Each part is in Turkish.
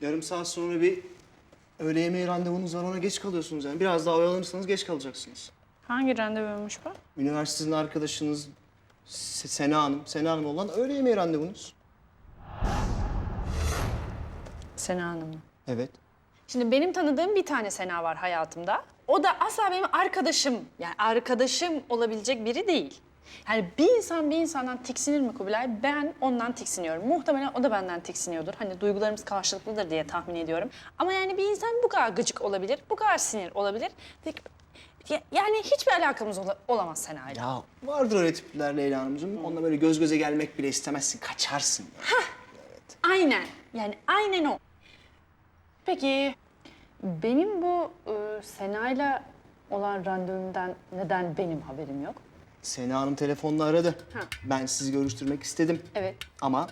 Yarım saat sonra bir öğle yemeği randevunuz var ona geç kalıyorsunuz yani. Biraz daha oyalanırsanız geç kalacaksınız. Hangi randevuymuş bu? Üniversitenin arkadaşınız Se- Sena Hanım, Sena Hanım olan öğle yemeği randevunuz. Sena Hanım mı? Evet. Şimdi benim tanıdığım bir tane Sena var hayatımda. O da asla benim arkadaşım, yani arkadaşım olabilecek biri değil. Yani bir insan bir insandan tiksinir mi Kubilay? Ben ondan tiksiniyorum. Muhtemelen o da benden tiksiniyordur. Hani duygularımız karşılıklıdır diye tahmin ediyorum. Ama yani bir insan bu kadar gıcık olabilir, bu kadar sinir olabilir. Yani hiçbir alakamız ola- olamaz Sena'yla. Ya vardır öyle tipler Leyla Hanımcığım. Onunla böyle göz göze gelmek bile istemezsin. Kaçarsın. ya. Aynen. Yani aynen o. Peki benim bu e, Sena'yla olan randevumdan neden benim haberim yok? Sena Hanım telefonla aradı. Ha. Ben sizi görüştürmek istedim. Evet. Ama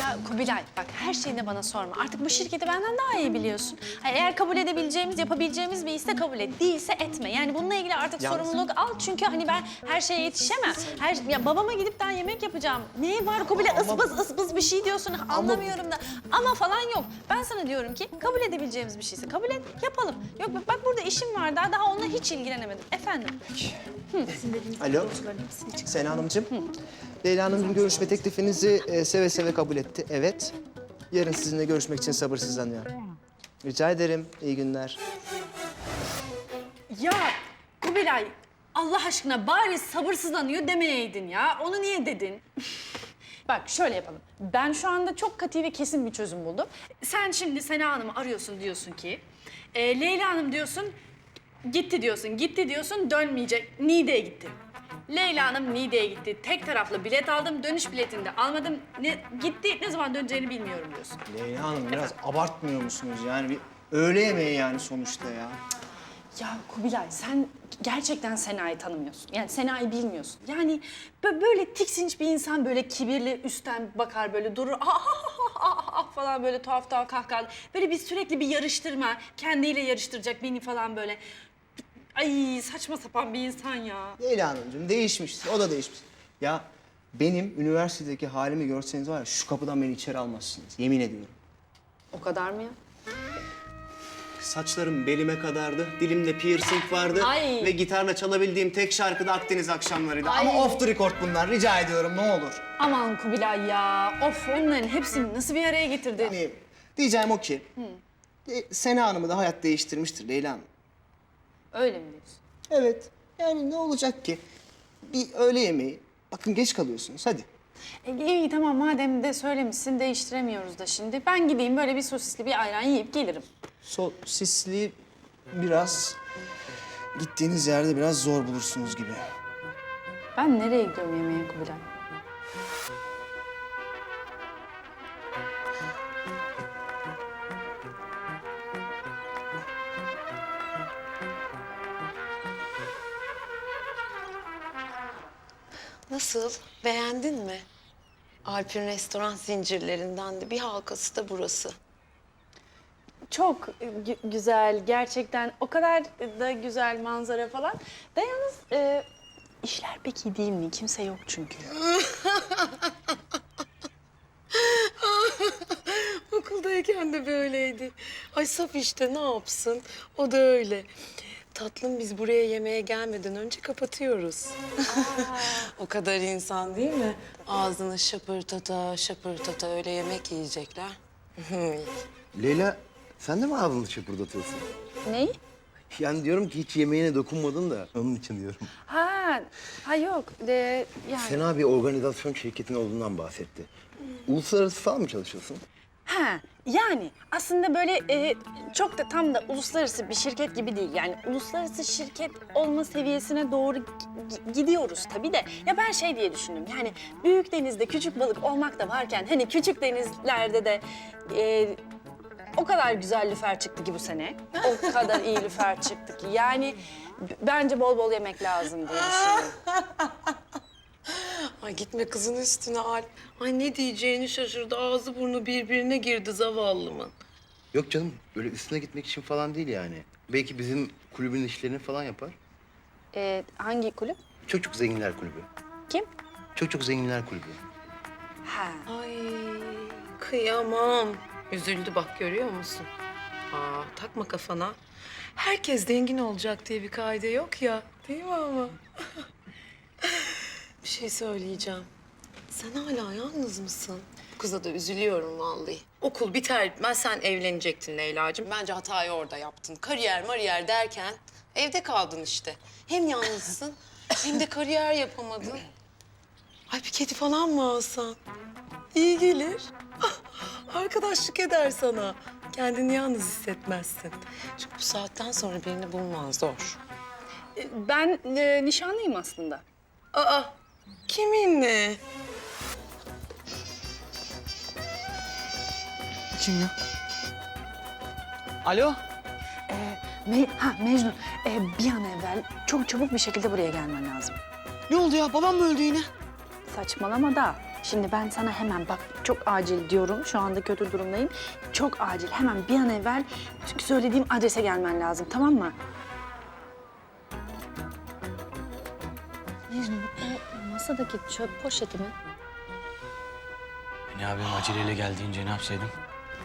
Ya Kubilay bak her şeyi de bana sorma. Artık bu şirketi benden daha iyi biliyorsun. Hani eğer kabul edebileceğimiz, yapabileceğimiz bir ise kabul et. Değilse etme. Yani bununla ilgili artık Yalnız- sorumluluk al. Çünkü hani ben her şeye yetişemem. Her, ya babama gidip daha yemek yapacağım. Ne var Kubilay ısbız ısbız bir şey diyorsun. Anlamıyorum da. Ama falan yok. Ben sana diyorum ki kabul edebileceğimiz bir şeyse kabul et, yapalım. Yok bak, bak burada işim var daha, daha onunla hiç ilgilenemedim. Efendim? Alo. Sena Hanımcığım. Leyla Hanımcığım görüşme teklifinizi e, seve seve kabul etti. Evet. Yarın sizinle görüşmek için sabırsızlanıyor. Rica ederim. İyi günler. Ya Kubilay Allah aşkına bari sabırsızlanıyor demeyeydin ya. Onu niye dedin? Bak şöyle yapalım. Ben şu anda çok katı ve kesin bir çözüm buldum. Sen şimdi Sena Hanım'ı arıyorsun diyorsun ki... e, Leyla Hanım diyorsun, gitti diyorsun, gitti diyorsun, dönmeyecek. Niğde'ye gitti. Leyla Hanım Niğde'ye gitti. Tek taraflı bilet aldım, dönüş biletini de almadım. Ne, gitti, ne zaman döneceğini bilmiyorum diyorsun. Leyla Hanım biraz abartmıyor musunuz? Yani bir öğle yemeği yani sonuçta ya. Ya Kubilay sen gerçekten Sena'yı tanımıyorsun. Yani Sena'yı bilmiyorsun. Yani bö- böyle tiksinç bir insan böyle kibirli üstten bakar böyle durur. Ah, ah, ah, ah, ah falan böyle tuhaf tuhaf kahkahalı. Böyle bir sürekli bir yarıştırma. Kendiyle yarıştıracak beni falan böyle. Ay saçma sapan bir insan ya. Leyla Hanımcığım değişmiş. O da değişmiş. Ya benim üniversitedeki halimi görseniz var ya şu kapıdan beni içeri almazsınız. Yemin ediyorum. O kadar mı ya? Saçlarım belime kadardı. Dilimde piercing vardı. Ay. Ve gitarla çalabildiğim tek şarkı da Akdeniz akşamlarıydı. Ay. Ama off the record bunlar. Rica ediyorum ne olur. Aman Kubilay ya. Of onların hepsini nasıl bir araya getirdin? Yani diyeceğim o ki... e, Sena Hanım'ı da hayat değiştirmiştir Leyla Hanım. Öyle mi diyorsun? Evet. Yani ne olacak ki? Bir öğle yemeği. Bakın geç kalıyorsunuz. Hadi. E, iyi tamam madem de söylemişsin değiştiremiyoruz da şimdi. Ben gideyim böyle bir sosisli bir ayran yiyip gelirim. Sosisli biraz... Gittiğiniz yerde biraz zor bulursunuz gibi. Ben nereye gidiyorum yemeğe Kubilay? Nasıl? Beğendin mi? Alp'in restoran zincirlerinden de bir halkası da burası. Çok gü- güzel gerçekten o kadar da güzel manzara falan. Da yalnız e, işler pek iyi değil mi? Kimse yok çünkü. Okuldayken de böyleydi. Ay saf işte ne yapsın? O da öyle. Tatlım biz buraya yemeğe gelmeden önce kapatıyoruz. o kadar insan değil mi? Ağzını şapırtata şapırtata öyle yemek yiyecekler. Leyla sen de mi ağzını şapırdatıyorsun? Neyi? Yani diyorum ki hiç yemeğine dokunmadın da onun için diyorum. Ha, ha yok. De, yani. Sena bir organizasyon şirketin olduğundan bahsetti. Uluslararası falan mı çalışıyorsun? Ha, yani aslında böyle e, çok da tam da uluslararası bir şirket gibi değil. Yani uluslararası şirket olma seviyesine doğru gi- gi- gidiyoruz tabii de. Ya ben şey diye düşündüm. Yani büyük denizde küçük balık olmak da varken hani küçük denizlerde de e, o kadar güzel lüfer çıktı ki bu sene. O kadar iyi lüfer çıktı ki. Yani bence bol bol yemek lazım diye düşünüyorum. Ay gitme kızın üstüne Alp. Ay ne diyeceğini şaşırdı. Ağzı burnu birbirine girdi zavallımın. Yok canım böyle üstüne gitmek için falan değil yani. Belki bizim kulübün işlerini falan yapar. E, hangi kulüp? Çok çok zenginler kulübü. Kim? Çok çok zenginler kulübü. Ha. Ay kıyamam. Üzüldü bak görüyor musun? Aa takma kafana. Herkes zengin olacak diye bir kaide yok ya. Değil mi ama? bir şey söyleyeceğim. Sen hala yalnız mısın? Bu kıza da üzülüyorum vallahi. Okul biter bitmez sen evlenecektin Leyla'cığım. Bence hatayı orada yaptın. Kariyer mariyer derken evde kaldın işte. Hem yalnızsın hem de kariyer yapamadın. Ay bir kedi falan mı alsan? İyi gelir. Arkadaşlık eder sana. Kendini yalnız hissetmezsin. Çünkü bu saatten sonra birini bulman zor. Ben e, nişanlıyım aslında. Aa, kiminle? Kim ya? Alo? Me ha Mecnun, e, bir an evvel çok çabuk bir şekilde buraya gelmen lazım. Ne oldu ya? Babam mı öldü yine? Saçmalama da. Şimdi ben sana hemen bak çok acil diyorum. Şu anda kötü durumdayım. Çok acil. Hemen bir an evvel söylediğim adrese gelmen lazım tamam mı? Mecnun masadaki çöp poşeti mi? Ne abim aceleyle geldiğince ne yapsaydım?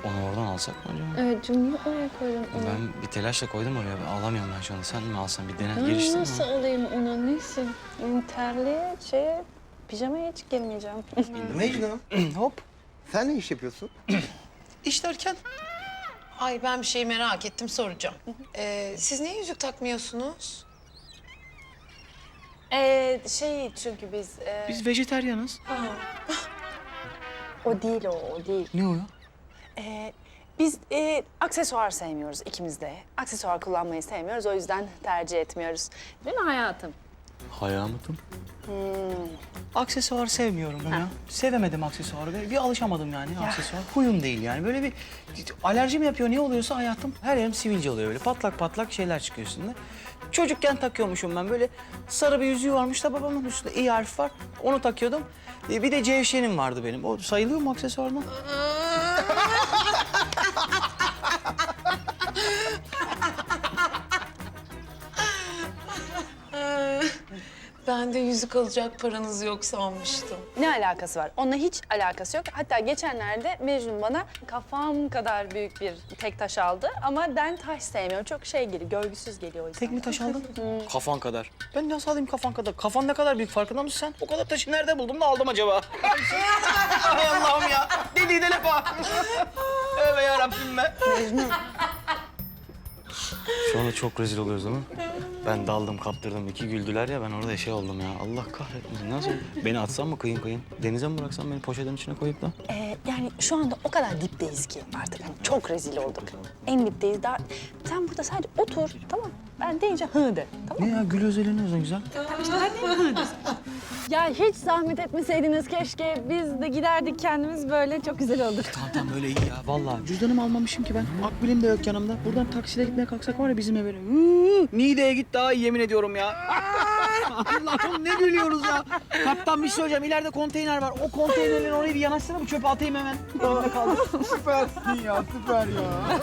Onu oradan alsak mı acaba? Evet niye oraya koydun onu? Ben bir telaşla koydum oraya. Alamıyorum ben şu anda. Sen mi alsan bir dene Ben gelişsin nasıl alayım onu? Neyse. Terli şey pijamaya hiç girmeyeceğim. Mecnun, Hop. sen ne iş yapıyorsun? İş derken? Ay ben bir şey merak ettim soracağım. Ee, siz niye yüzük takmıyorsunuz? Ee, şey çünkü biz... e, Biz vejeteryanız. O değil o, o değil. Ne o ya? Ee, biz e, aksesuar sevmiyoruz ikimiz de. Aksesuar kullanmayı sevmiyoruz, o yüzden tercih etmiyoruz. Değil mi hayatım? Hayatım. Aksesuar sevmiyorum ben ya. Sevemedim aksesuarı. ve Bir alışamadım yani aksesuar. Huyum değil yani. Böyle bir alerji mi yapıyor ne oluyorsa hayatım. Her yerim sivilce oluyor böyle. Patlak patlak şeyler çıkıyor üstünde. Çocukken takıyormuşum ben böyle sarı bir yüzüğü varmış da babamın üstünde iyi harf var. Onu takıyordum. E, Bir de cevşenim vardı benim. O sayılıyor mu aksesuardan? Ben de yüzük alacak paranız yok sanmıştım. Ne alakası var? Onunla hiç alakası yok. Hatta geçenlerde Mecnun bana kafam kadar büyük bir tek taş aldı. Ama ben taş sevmiyorum. Çok şey geliyor, görgüsüz geliyor o yüzden. Tek mi taş aldın? kafan kadar. Ben nasıl alayım kafan kadar? Kafan ne kadar büyük farkında mısın sen? O kadar taşı nerede buldum da aldım acaba? Ay Allah'ım ya. Dediği de lafa. Tövbe yarabbim be. Şu anda çok rezil oluyoruz değil mi? Ben daldım kaptırdım iki güldüler ya ben orada şey oldum ya. Allah kahretmesin nasıl? Beni atsam mı kıyın kıyın? Denize mi bıraksam beni poşetin içine koyup da? Ee, yani şu anda o kadar dipteyiz ki artık hani çok rezil olduk. En dipteyiz daha. Sen burada sadece otur tamam? Ben deyince hı de tamam Ne ya gül özeliniz ne güzel. Ya hiç zahmet etmeseydiniz keşke. Biz de giderdik kendimiz böyle çok güzel oldu. Tamam tamam böyle iyi ya vallahi. Cüzdanımı almamışım ki ben. Akbilim de yok yanımda. Buradan taksiyle gitmeye kalksak var ya bizim eve. Hıı, Niğde'ye git daha iyi yemin ediyorum ya. Allah'ım ne gülüyoruz ya. Kaptan bir şey söyleyeceğim. İleride konteyner var. O konteynerin oraya bir yanaşsana bu çöpe atayım hemen. Elimde kaldı. Süpersin ya süper ya.